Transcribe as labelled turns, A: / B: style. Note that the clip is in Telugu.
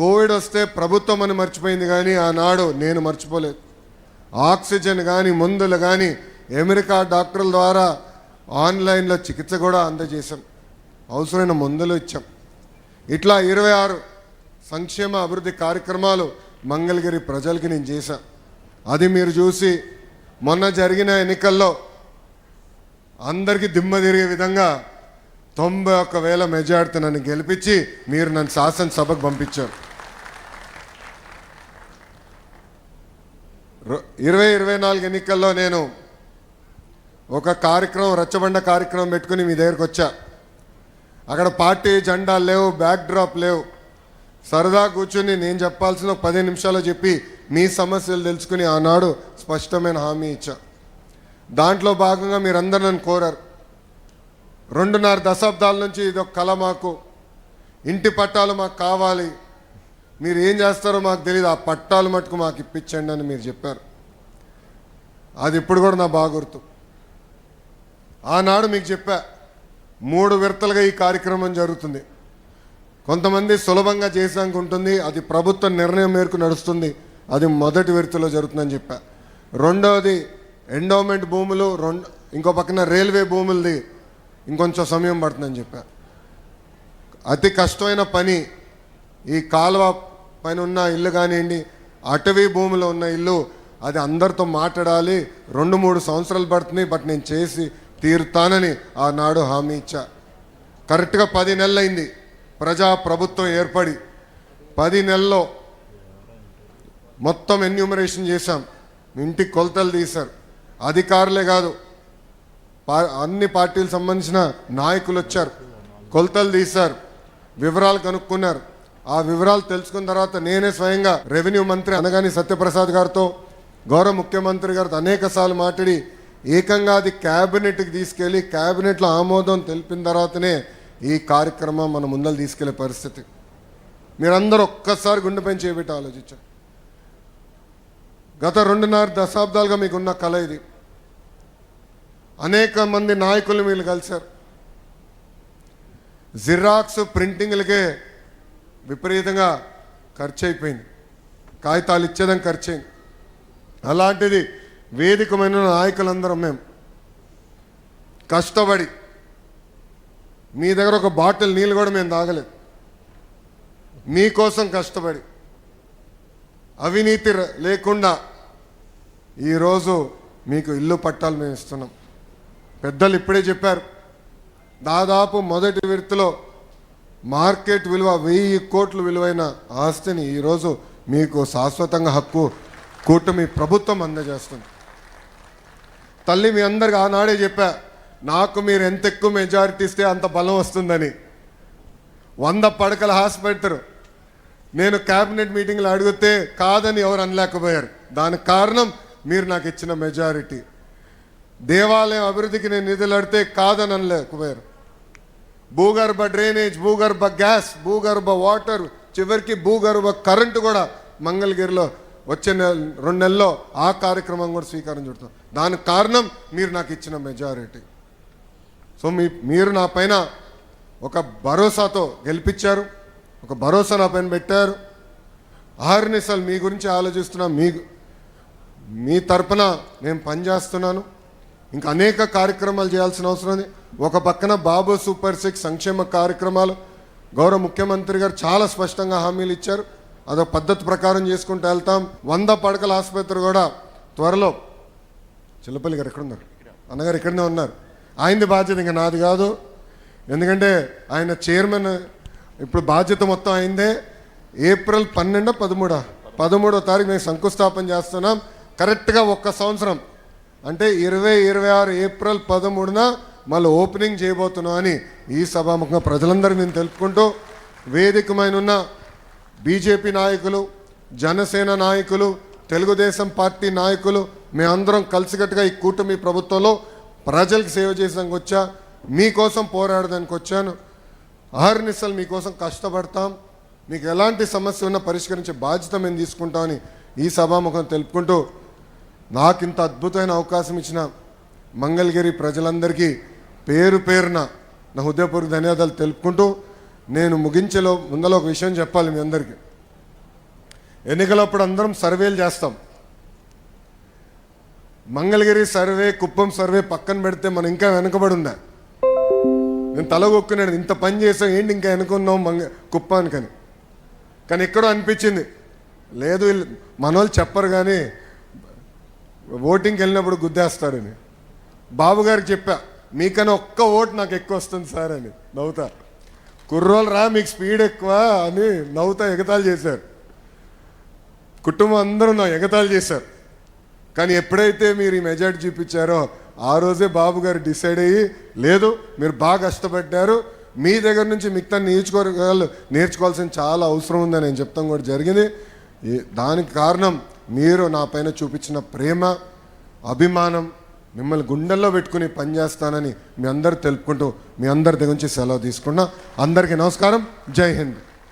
A: కోవిడ్ వస్తే ప్రభుత్వం అని మర్చిపోయింది కానీ ఆనాడు నేను మర్చిపోలేదు. ఆక్సిజన్ కానీ మందులు కానీ అమెరికా డాక్టర్ల ద్వారా ఆన్లైన్లో చికిత్స కూడా అందజేశాం. అవసరమైన మందులు ఇచ్చాం. ఇట్లా ఇరవై ఆరు సంక్షేమ అభివృద్ధి కార్యక్రమాలు మంగళగిరి ప్రజలకి నేను చేశా. అది మీరు చూసి మొన్న జరిగిన ఎన్నికల్లో అందరికీ దిమ్మ తిరిగే విధంగా తొంభై ఒక్క వేల మెజార్టీ నన్ను గెలిపించి మీరు నన్ను శాసనసభకు పంపించారు. ఇరవై ఇరవై నాలుగు ఎన్నికల్లో నేను ఒక కార్యక్రమం రచ్చబండ కార్యక్రమం పెట్టుకుని మీ దగ్గరకు వచ్చా. అక్కడ పార్టీ జెండాలు లేవు బ్యాక్ డ్రాప్ లేవు. సరదా కూర్చుని నేను చెప్పాల్సిన పది నిమిషాలు చెప్పి మీ సమస్యలు తెలుసుకుని ఆనాడు స్పష్టమైన హామీ ఇచ్చా. దాంట్లో భాగంగా మీరందరూ నన్ను కోరారు. రెండున్నర దశాబ్దాల నుంచి ఇది ఒక కళ మాకు. ఇంటి పట్టాలు మాకు కావాలి. మీరు ఏం చేస్తారో మాకు తెలియదు ఆ పట్టాలు మటుకు మాకు ఇప్పించండి అని మీరు చెప్పారు. అది ఇప్పుడు కూడా నా బాగా గుర్తు ఆనాడు మీకు చెప్పా మూడు విడతలుగా ఈ కార్యక్రమం జరుగుతుంది. కొంతమంది సులభంగా చేసాక ఉంటుంది అది ప్రభుత్వ నిర్ణయం మేరకు నడుస్తుంది అది మొదటి విడతలో జరుగుతుందని చెప్పా. రెండవది ఎండోమెంట్ భూములు రెండు ఇంకో పక్కన రైల్వే భూములది ఇంకొంచెం సమయం పడుతుందని చెప్పా. అతి కష్టమైన పని ఈ కాలువ పైన ఉన్న ఇల్లు కానివ్వండి అటవీ భూమిలో ఉన్న ఇల్లు అది అందరితో మాట్లాడాలి. రెండు మూడు సంవత్సరాలు పడుతుంది బట్ నేను చేసి తీరుతానని ఆనాడు హామీ ఇచ్చా. కరెక్ట్గా పది నెలలైంది. ప్రజా ప్రభుత్వం ఏర్పడి పది నెలల్లో మొత్తం ఎన్యూమరేషన్ చేశాం. ఇంటికి కొలతలు తీశారు. అధికారులే కాదు అన్ని పార్టీలకు సంబంధించిన నాయకులు వచ్చారు. కొలతలు తీశారు. వివరాలు కనుక్కున్నారు. ఆ వివరాలు తెలుసుకున్న తర్వాత నేనే స్వయంగా రెవెన్యూ మంత్రి అనగాని సత్యప్రసాద్ గారితో గౌరవ ముఖ్యమంత్రి గారితో అనేక సార్లు మాట్లాడి ఏకంగా అది క్యాబినెట్కి తీసుకెళ్ళి క్యాబినెట్లో ఆమోదం తెలిపిన తర్వాతనే ఈ కార్యక్రమం మన ముందలు తీసుకెళ్ళే పరిస్థితి. మీరందరూ ఒక్కసారి గుండెపైన చేపెట్టి ఆలోచించారు గత రెండున్నర దశాబ్దాలుగా మీకున్న కళ ఇది. అనేక మంది నాయకులు మీరు కలిశారు. జిరాక్స్ ప్రింటింగ్లకే విపరీతంగా ఖర్చు అయిపోయింది కాగితాలు ఇచ్చేదాం ఖర్చు అయింది అలాంటిది వేదికమైన నాయకులందరం మేము కష్టపడి మీ దగ్గర ఒక బాటిల్ నీళ్ళు కూడా మేము తాగలేదు. మీకోసం కష్టపడి అవినీతి లేకుండా ఈరోజు మీకు ఇల్లు పట్టాలు మేము ఇస్తున్నాం పెద్దలు ఇప్పుడే చెప్పారు దాదాపు మొదటి విడతలో మార్కెట్ విలువ వెయ్యి కోట్లు విలువైన ఆస్తిని ఈరోజు మీకు శాశ్వతంగా హక్కు కూటమి ప్రభుత్వం అందజేస్తుంది. తల్లి మీ అందరికి ఆనాడే చెప్పా నాకు మీరు ఎంత ఎక్కువ మెజారిటీ ఇస్తే అంత బలం వస్తుందని. వంద పడకల హాస్పిటల్ నేను క్యాబినెట్ మీటింగ్లో అడిగితే కాదని ఎవరు అనలేకపోయారు. దానికి కారణం మీరు నాకు ఇచ్చిన మెజారిటీ దేవాలయం అభివృద్ధికి నేను నిధులు అడితే కాదని అనలేకపోయారు. భూగర్భ డ్రైనేజ్ భూగర్భ గ్యాస్ భూగర్భ వాటర్ చివరికి భూగర్భ కరెంటు కూడా మంగళగిరిలో వచ్చే నెల రెండు నెలల్లో ఆ కార్యక్రమం కూడా స్వీకారం చుడతాం దానికి కారణం మీరు నాకు ఇచ్చిన మెజారిటీ సో మీ మీరు నా పైన ఒక భరోసాతో గెలిపించారు ఒక భరోసా నా పైన పెట్టారు. ఆహర్నిసలు మీ గురించి ఆలోచిస్తున్నా మీ మీ తరపున నేను పనిచేస్తున్నాను. ఇంకా అనేక కార్యక్రమాలు చేయాల్సిన అవసరం ఉంది. ఒక పక్కన బాబు సూపర్ సిక్స్ సంక్షేమ కార్యక్రమాలు. గౌరవ ముఖ్యమంత్రి గారు చాలా స్పష్టంగా హామీలు ఇచ్చారు. అదొక పద్ధతి ప్రకారం చేసుకుంటూ వెళ్తాం. వంద పడకల ఆసుపత్రి కూడా త్వరలో చిల్లపల్లి గారు ఎక్కడున్నారు? అన్నగారు ఇక్కడనే ఉన్నారు. ఆయనది బాధ్యత ఇంకా నాది కాదు. ఎందుకంటే ఆయన చైర్మన్ ఇప్పుడు బాధ్యత మొత్తం అయిందే ఏప్రిల్ పన్నెండో పదమూడా. పదమూడో తారీఖు మేము శంకుస్థాపన చేస్తున్నాం. కరెక్ట్గా ఒక్క సంవత్సరం. అంటే ఇరవై ఇరవై ఆరు ఏప్రిల్ పదమూడున మళ్ళీ ఓపెనింగ్ చేయబోతున్నాం అని ఈ సభాముఖంగా ప్రజలందరూ నేను తెలుపుకుంటూ వేదికమైన ఉన్న బీజేపీ నాయకులు జనసేన నాయకులు తెలుగుదేశం పార్టీ నాయకులు మేమందరం కలిసికట్టుగా ఈ కూటమి ప్రభుత్వంలో ప్రజలకు సేవ చేసానికి వచ్చా మీకోసం పోరాడడానికి వచ్చాను. ఆహర్నిశలు మీకోసం కష్టపడతాం. మీకు ఎలాంటి సమస్య ఉన్నా పరిష్కరించే బాధ్యత మేము తీసుకుంటామని ఈ సభాముఖం తెలుపుకుంటూ నాకు ఇంత అద్భుతమైన అవకాశం ఇచ్చిన మంగళగిరి ప్రజలందరికీ పేరు పేరున నా హృదయపూర్వక ధన్యవాదాలు తెలుపుకుంటూ నేను ముగించేలో ముందలో ఒక విషయం చెప్పాలి మీ అందరికీ. ఎన్నికలప్పుడు అందరం సర్వేలు చేస్తాం. మంగళగిరి సర్వే కుప్పం సర్వే పక్కన పెడితే మనం ఇంకా వెనకబడి ఉందా? నేను తలగొక్కున్నాను ఇంత పని చేసాం ఏంటి ఇంకా వెనుకున్నాం మంగ కుప్పానికని. కానీ ఎక్కడో అనిపించింది. లేదు మనోళ్ళు మన వాళ్ళు చెప్పరు కానీ ఓటింగ్కి వెళ్ళినప్పుడు గుద్దేస్తారని. బాబుగారికి చెప్పా మీకన్నా ఒక్క ఓటు నాకు ఎక్కువ వస్తుంది సార్ అని. నవ్వుతా. కుర్రోలు రా మీకు స్పీడ్ ఎక్కువ అని నవ్వుతా ఎగతాళి చేశారు. కుటుంబం అందరూ నా ఎగతాళి చేశారు. కానీ ఎప్పుడైతే మీరు ఈ మెజార్టీ చూపించారో ఆ రోజే బాబు గారు డిసైడ్ అయ్యి లేదు మీరు బాగా కష్టపడ్డారు. మీ దగ్గర నుంచి మిగతా నియోజకవర్గాలు నేర్చుకోవాల్సిన చాలా అవసరం ఉందని నేను చెప్తాం కూడా జరిగింది. దానికి కారణం మీరు నా పైన చూపించిన ప్రేమ అభిమానం మిమ్మల్ని గుండెల్లో పెట్టుకుని పనిచేస్తానని మీ అందరు తెలుపుకుంటూ మీ అందరి దగ్గర నుంచి సెలవు తీసుకున్నా. అందరికీ నమస్కారం. జై హింద్.